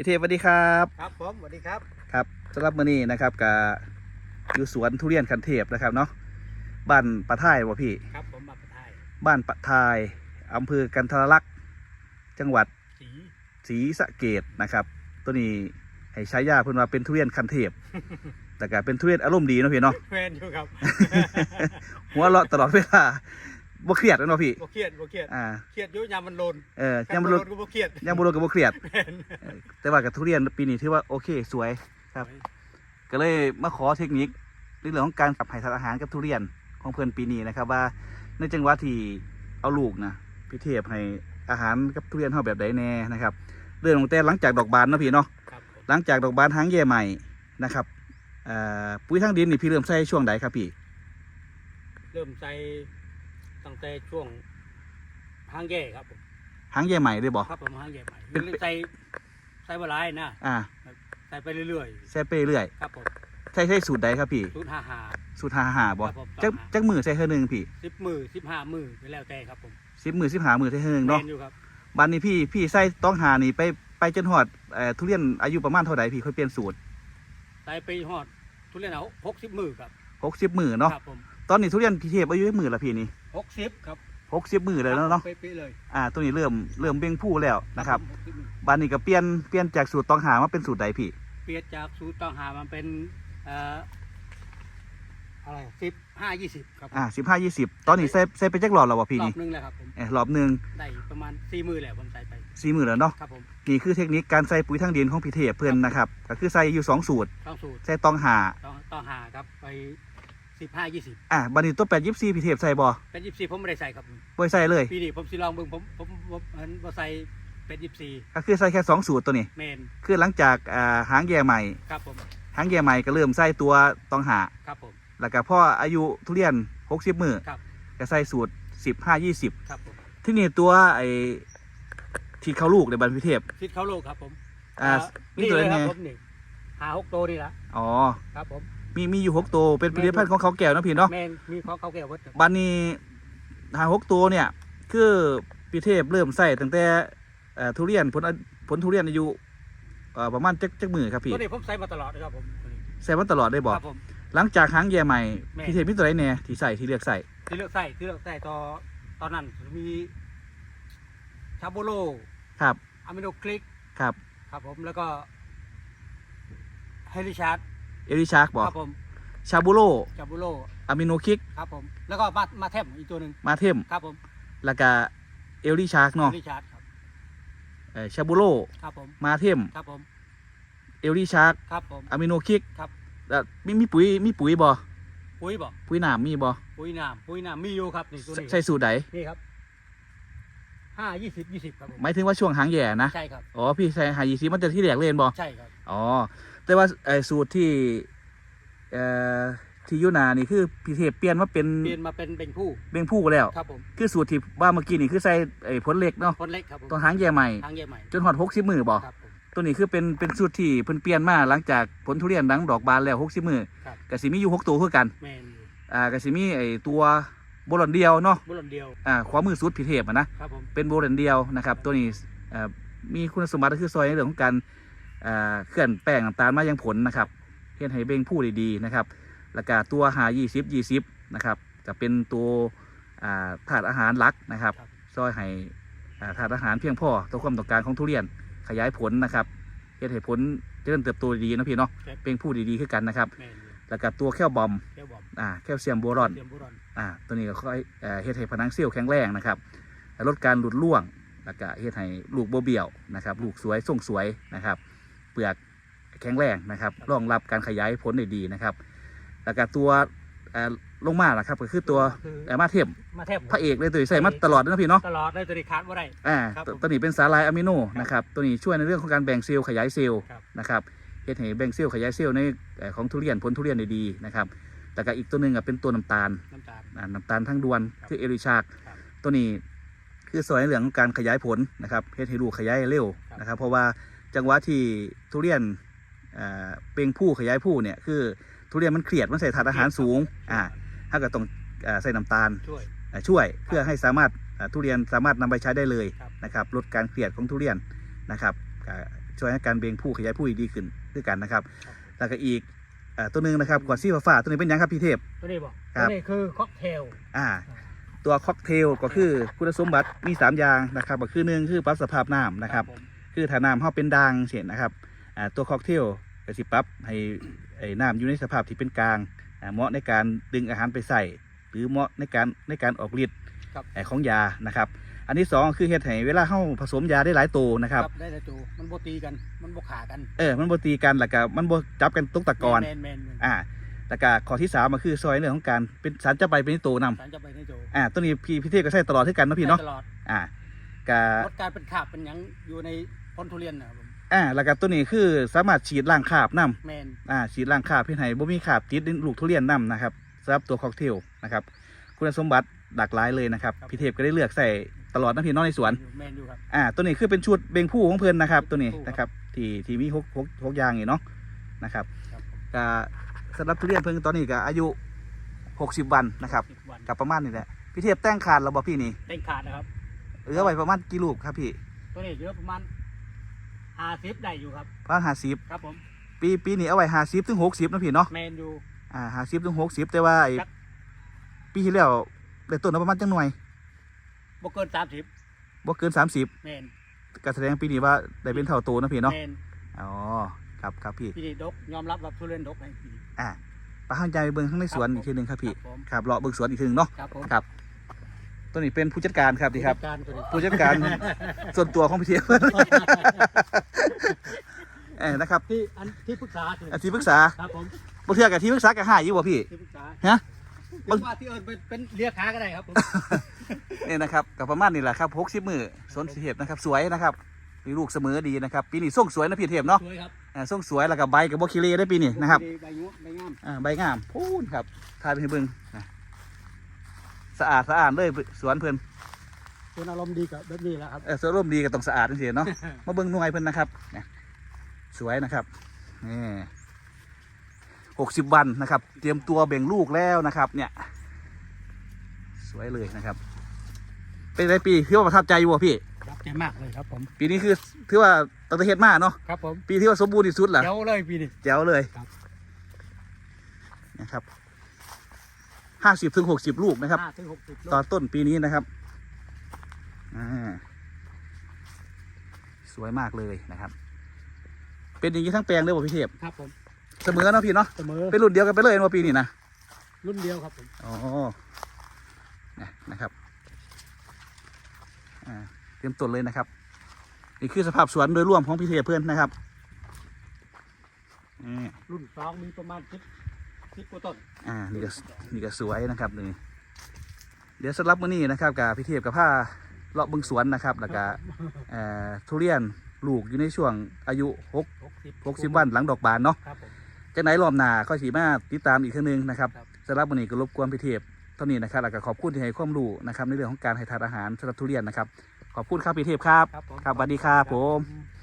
พี่เทพสวัสดีครับครับผมสวัสดีครับครับสำหรับมื้อนี้นะครับกับอยู่สวนทุเรียนคันเทพนะครับเนาะบ้านปะท่ายวะพี่ครับผมมาประทายบ้านปะทายอำเภอกันทรลักษณ์จังหวัดสีศรีสะเกดนะครับ ตัวนี้ให้ใช้ยาเพิ่นว่าเป็นทุเรียนคันเทพแต่ก็เป็นทุเรียนอารมณ์ดีเนาะพี่เนาะแฟนอยู่ครับหัวเราะตลอดเวลา บ่เครียดเนาะพี่ บ่เครียดบ่เครียดอ่า เครียดอยุ่ยามมันโลนเออยังบ่รู้ก็บ่เครียดยังบ่รู้ก็บ่เครียดแฟนเออแต่ว่ากับทุเรียนปีนี้ถือว่าโอเคสวย ครับ ก็เลยมาขอเทคนิคในเรื่องของการขับให้ทานอาหารกับทุเรียนของเพื่อนปีนี้นะครับ ว่าในจังหวะที่เอาลูกนะพี่เทพให้อาหารกับทุเรียนเฮาแบบใดแน่นะครับเรื่องของแต่หลังจากดอกบานเนาะพี่เนาะครับผมหลังจากดอกบานหางแย่ใหม่นะครับอ่าปุ๋ยทางดินนี่พี่เริ่มใส่ช่วงใดครับพี่ เริ่มใจ ตั้งแต่ช่วงหางแย่ครับผมหางแย่ใหม่ได้บ่ครับผมหางแย่ใหม่เป็น ใส่ใส่บหลายนะอ่าใส่ไปเรื่อยใส่ไปเรื่อยๆ ครับผมใส่ใส่สูตรใดครับพี่ ศูนย์ห้าห้า สูตรหาหาบ่ครับผม จักจักมือใส่เท่านึงพี่สิบมือสิบห้ามือไปแล้วแต่ครับผมสิบมือสิบหามือใส่เท่านึงเนาะแฟอยู่ครับบันนี้พี่พี่ใส่ต้องหานี่ไปไปจนหอดเอ่อทุเรียนอายุประมาณเท่าไหร่พี่ค่อยเปลี่ยนสูตรใส่ไปหอดทุเรียนเอาหกสิบมือครับหกสิบมือเนาะ ครับผม ตอนนี้ทุเรียนพี่เทพอายุมือละพี่นี่หกสิบครับหกสิบมือเลยแล้วเนาะเป๊ะๆเลยอ่าตัวนี้เริ่มเริ่มเบ่งผู้แล้วนะครับผม60มือบันนี้ก็เปลี่ยนเปลี่ยนจากสูตรต้องหามาเป็นสูตรใดพี่ เปลี่ยนจากสูตรต้องหามันเป็นเอ่ออะไรสิบห้ายี่สิบครับอ่าสิบห้ายี่สิบตอนนี้ใส่ใส่ไปจักหลอดแล้ววะพี่รอนี่บหนึงแล้วครับผมเออรอบหนึ่งได้ประมาณสี่มือแล้วผมใส่ไปสี่มือแล้วเนาะครับผมนี่คือเทคนิคการใส่ปุ๋ยทางดินของพี่เทพเพื่อนนะครับก็คือใส่อยู่สองสูตรต้องสูตรใส่ต้องหาต้องต้องหาครับไป สิบห้ายี่สิบอ่าบันนี้ตัวแปดยิบสี่พี่เทพใส่บ่เป็นยี่สิบผมไม่ได้ใส่ครับผมบ่ใส่เลย ปีนี้ผมสิลองเบิ่งผมผมผมเห็นว่าใส่เป็นยี่สิบก็คือใส่แค่สองสูตรตัวนี้ เมนคือหลังจากอ่าหางแย่ใหม่ ครับผมหางแย่ใหม่ก็เริ่มใส่ตัวต้องหา ครับผม แล้วก็พ่ออายุทุเรียน60มือครับ ก็ใส่สูตร15 20ครับผมที่นี่ตัวไอ้ที่เข้าลูกในบันพิเทพ คิดเข้าโลกครับผมอ่ามีนี่ตัวเลไหนยครับไงผมนี่หาหกตัวนี่ละอ๋อ ครับผม มีมีอยู่6ตัวเป็นผลิตภัณฑ์ของเขาแก้วเนาะพี่เนาะเมนมีของเขาแก้ววัดบันนี้หาหกตัวเนี่ย คือพิเทพเริ่มใส่ตั้งแต่เอ่อทุเรียนผลผลทุเรียนอายุเอ่อประมาณจักจักมือครับพี่ตัวนี้ผมใส่มาตลอดนะครับผมตัวนี้ใส่มาตลอดได้บคอกรับผมหหลังจากหางแย่ใหม่แม่พิเทพมีตัวไหนแน่ที่ใส่ที่เลือกใส่ที่เลือกใส่ที่เลือกใส่ตอนตอนนั้นมีชาโบโลครับอะมิโนคลิกครับ ครับผมแล้วก็เฮลิชาร์ด เอลิชาร์กบอคกรับผมชาบูโรชาโบโลอะมิโนคิก ครับผมแล้วก็มามาเทมอีกตัวหนึ่งมาเทม ครับผมแล้วก็เอลิชาร์กเฮเนาะลิชาร์ดครับเอ่อชาบูโรครับผมมาเทม ครับผมเอลิชาร์กครับผม อะมิโนคิกครับ แล้วมีมีปุ๋ยมีปุ๋ยบ่ปุ๋ยบอกปุ๋ยหนามมีบ่ปุ๋ยน้ำปุ๋ยน้ำมีอยู่ครับนี่ตัวนี้ใส่สูตรใดนี่ครับห้ายี่สิบยี่สิบครับผมหมายถึงว่าช่วงหางแย่นะ ใช่ครับ อ๋อ พี่ใส่หายีซีมันจะที่แหลกเล่นบ่ใช่ครับ อ๋อ แต่ว่าไอ้สูตรที่เอ่อที่อยุนานี่คือพี่เทพเปลี่ยนมาเป็นเปลี่ยนมาเป็นเป็นผู้เบงผู้แล้ว ครับผมคือสูตรที่ว่าเมื่อกี้นี่คือใส่ไอ้ผลเหล็กเนาะคนเล็กครับผมตัวหางแย่ใหม่ ทางใหญ่ใหม่จนหอด60มือบ่ครับผม ตัวนี้คือเป็นเป็นสูตรที่เพิ่นเปลี่ยนมาหลังจากผลทุเรียนดังดอกบานแล้ว60มือครับก็สิมีอยู่หกตัวคือกันแมนอยู่อ่าก็สิมีไอ้ตัวโบลอนเดียวเนาะบุหรี่เดียวอ่าขวามือสุดพิเทพอะนะ ครับผม เป็นโบลอนเดียวนะครับ ตัวนี้อ่ามีคุณสมบัติก็คือซอยในเรื่องของการอ่า เคลื่อนแป้งน้ำตาลมายังผลนะครับเฮ็ดให้เบ่งผู้ได้ดีนะครับแล้วก็ตัวหา20 20นะครับจะเป็นตัวอ่าถาดอาหารหลักนะครับครับซอยให้อ่าถาดอาหารเพียงพอต่อความต้องการของทุเรียนขยายผลนะครับเฮ็ดให้ผลเจริญเติบโตดีๆเนาะพี่เนาะครับเป็นผู้ดีๆขึ้นกันนะครับแมนอยู่แล้วก็ตัวแคลบอมแก้วบอมอ่าแคลเซียมโบรอนเตรียมบุหรี่อ่าตัวนี้ก็ค่อยเอ่อเฮ็ดให้ผนังเซลล์แข็งแรงนะครับลดการหลุดร่วงแล้วก็เฮ็ดให้ลูกโบเบี้ยวนะครับ ลูกสวยทรงสวยนะครับเปลือกแข็งแรงนะครับรองรับการขยายผลได้ดีนะครับ แล้วก็ตัวเอ่อลงมาล่ะครับก็คือตัวคือเอ่อมาเทมมาแทบพระเอกเลยตัวนี้ใส่มาตลอดเลยนะพี่เนาะตลอดเลยตัวนี้ขาดว่าไรอ่าครับตัวผมตัวนี้เป็นสาลายอะมิโนนะครับตัวนี้ช่วยในเรื่องของการแบ่งเซลล์ขยายเซลล์ครับนะครับเฮ็ดให้แบ่งเซลล์ขยายเซลล์ในเอ่อของทุเรียนผลทุเรียนได้ดีนะครับแล้วก็อีกตัวหนึ่งอะเป็นตัวน้ำตาลน้ำตาลอ่าน้ำตาลทั้งดวนครับคือเอริชาร์กครับตัวนี้คือสวยในเรื่องของการขยายผลนะครับเฮ็ดให้ลูกขยายเร็วครับนะครับ เพราะว่า จังหวะที่ทุเรียนอ่าเปล่งผู้ขยายผู้เนี่ยคือทุเรียนมันเครียดมันใส่ถาดอาหารสูงอ่าถ้าก็ต้องอ่าใส่น้ำตาลช่วยอ่าช่วยเพื่อให้สามารถอ่าทุเรียนสามารถนำไปใช้ได้เลยครับนะครับลดการเครียดของทุเรียนนะครับอ่าช่วยให้การเบ่งผู้ขยายผู้อีกดีขึ้นด้วยกันนะครับ แล้วก็อีกอ่าตัวหนึงนะครับขวดซี่ฟ้าๆตัวนี้เป็นหยังครับพี่เทพตัวนี้บอกครัตัวบนี้คือค็อกเทลอ่าตัวค็อกเทลก็คือคุณสมบัติมี 3 อย่างนะครับก็คือหนึ่งคือปรับสภาพน้ำนะครับผม คือถ้าน้ำเขาเป็นด่างเช่นนะครับอ่าตัวค็อกเทลก็สิปรับให้ไอ้น้ำอยู่ในสภาพที่เป็นกลางอ่าเหมาะในการดึงอาหารไปใส่หรือเหมาะในการในการออกฤทธิ์ครับไอ้ของยานะครับอันที่สองคือเฮ็ดให้เวลาเข้าผสมยาได้หลายตัวนะครับได้แต่จูมันโบตีกันมันโบขากันเออมันบ่ตีกันแล้วก็มันบ่จับกันตกตะกอนแมนแมนแมนอ่าแล้วก็ข้อที่สามก็คือซอยเรื่องของการเป็นสารจะไปเป็นตัวนำสารจะไปในจูอ่าตัวนี้พี่พี่เทพก็ใช้ตลอดที่กันเนาะพี่เนาะได้ตลอดอ่าก็ลดการเป็นขาบเป็นหยังอยู่ใน พ้นทุเรียนนะครับผมอ่าแล้วก็ตัวนี้คือสามารถฉีดล้างคราบน้ำแมนอ่าฉีดล้างคราบเพื่อให้บ่มีคราบติดในลูกทุเรียนน้ำนะครับสำหรับตัวค็อกเทลนะครับคุณสมบัติหลากหลายเลยนะครับพี่เทพก็ได้เลือกใส่ตลอดนะพี่เน้องในสวน อยู่แมนอยู่ครับ อ่าตัวนี้คือเป็นชุดเบงผู้ของเพิ่นนะครับ ตัวนี้เบงผู้นะครับ ที่ที่มีหกหกหกอย่างนี่เนาะนะครับครับผมก็สำหรับทุเรียนเพิ่งตอนนี้ก็อายุ 60 วันนะครับสิบวันกับประมาณนี้แหละพี่เทพแต่งขาดแล้วบ่พี่นี่เต้นขาดนะครับ เหลือไว้ประมาณกี่ลูกครับพี่ตัวนี้เยอะประมาณ ห้าสิบได้อยู่ครับประมาณห้าสิบครับผมปีปีนี้เอาไว้ห้าสิบถึงหกสิบนะพี่เนาะแมนอยู่อ่าห้าสิบถึงหกสิบแต่ว่าไอ้ครับปีที่แล้วได้ต้นละประมาณจังหน่วยบเกินสามสิบบ่เกินสามสิบแมนก็แสดงปีนี้ว่าได้เป็นเท่าโตนะพี่เนาะแมนอ๋อครับครับพี่พี่นี่ดกยอมรับว่าทุเรียนดกในปีนี้อ่าไปห้างใจไปเบิ่งข้างในสวนครับอีกทีหนึ่งครับพี่ครับผมครับเลาะเบิ่งสวนอีกทีหนึงเนาะครับผมครับ ตัวนี้เป็นผู้จัดการครับดีครับ การตัวนี้ผู้จัดการ ส่วนตัวของพี่เทียบเออนะครับที่อันที่ปรึกษาสิอาที่ปรึกษาครับผมบ่เทื่อกับที่ปรึกษากับห้าอยู่บ่พี่ ที่ปรึกษาฮะเรียกว่าที่เอิญเป็นเป็นเรียกค้าก็ได้ครับผม เนี่ยนะครับกับประมาณนี้แหละครับ60มือสวนสีเทพนะครับสวยนะครับมีลูกเสมอดีนะครับปีนี้ส่งสวยนะพี่เทพเนาะสวยครับอ่าส่งสวยแล้วก็ใบกับบ่คิเลได้ปีนี้นะครับใบงวใบงาม อ่าใบงามพูนครับทายไปให้เบิ่งนะ สะอาดสะอาดเลยสวนเพิ่นคนอารมณ์ดีกับแบบนี้แหละครับเออสวนร่มดีก็ต้องสะอาดจังซี่เนาะมาเบิ่งหน่วยเพิ่นนะครับเนี่ยสวยนะครับนี่หกสิบวันนะครับ เตรียมตัวเบ่งลูกแล้วนะครับ เนี่ย สวยเลยนะครับ เป็นไรปีที่ว่าประทับใจอยู่บ่พี่รับใจมากเลยครับผมปีนี้คือถือว่าตั้งแต่เฮ็ดมาเนาะครับผมปีที่ว่าสมบูรณ์ที่สุดล่ะเดี๋ยวเลยปีนี้แจ๋วเลยครับนะครับ ห้าสิบถึงหกสิบลูกนะครับ ห้าถึงหกสิบโลตอนต้นปีนี้นะครับอ่าสวยมากเลยนะครับ เป็นอย่างนี้ทั้งแปลงเลยบ่พี่เทพครับผมเสมอเนาะพี่เนาะเสมอเป็นรุ่นเดียวกันไปเลยว่าปีนี้นะรุ่นเดียวครับผมอ๋อนะนะครับอ่าเตรียมต้นเลยนะครับ นี่คือสภาพสวนโดยรวมของพี่เทพเพื่อนนะครับนี่รุ่นสองมีประมาณสิบ สิบกว่าต้นอ่านี่ก็นี่ก็สวยนะครับนี่เดี๋ยวสำหรับมื้อนี้นะครับกับพี่เทพกับผ้าเลาะเบึงสวนนะครับ แล้วก็เอ่อทุเรียนลูกอยู่ในช่วงอายุหกหกสิบหกสิบวันหลังดอกบานเนาะครับผมจะไหนรอบหน้าก็สีมาติดตามอีกครั้งหนึงนะครับครับสำหรับวันนี้ก็รบกวนพี่เทพเท่านี้นะครับแล้วก็ขอบคุณที่ให้ความรู้นะครับในเรื่องของการให้ทานอาหารสำหรับทุเรียนนะครับ ขอบคุณครับพี่เทพครับ ครับผมครับสวัสดีครับผมครับ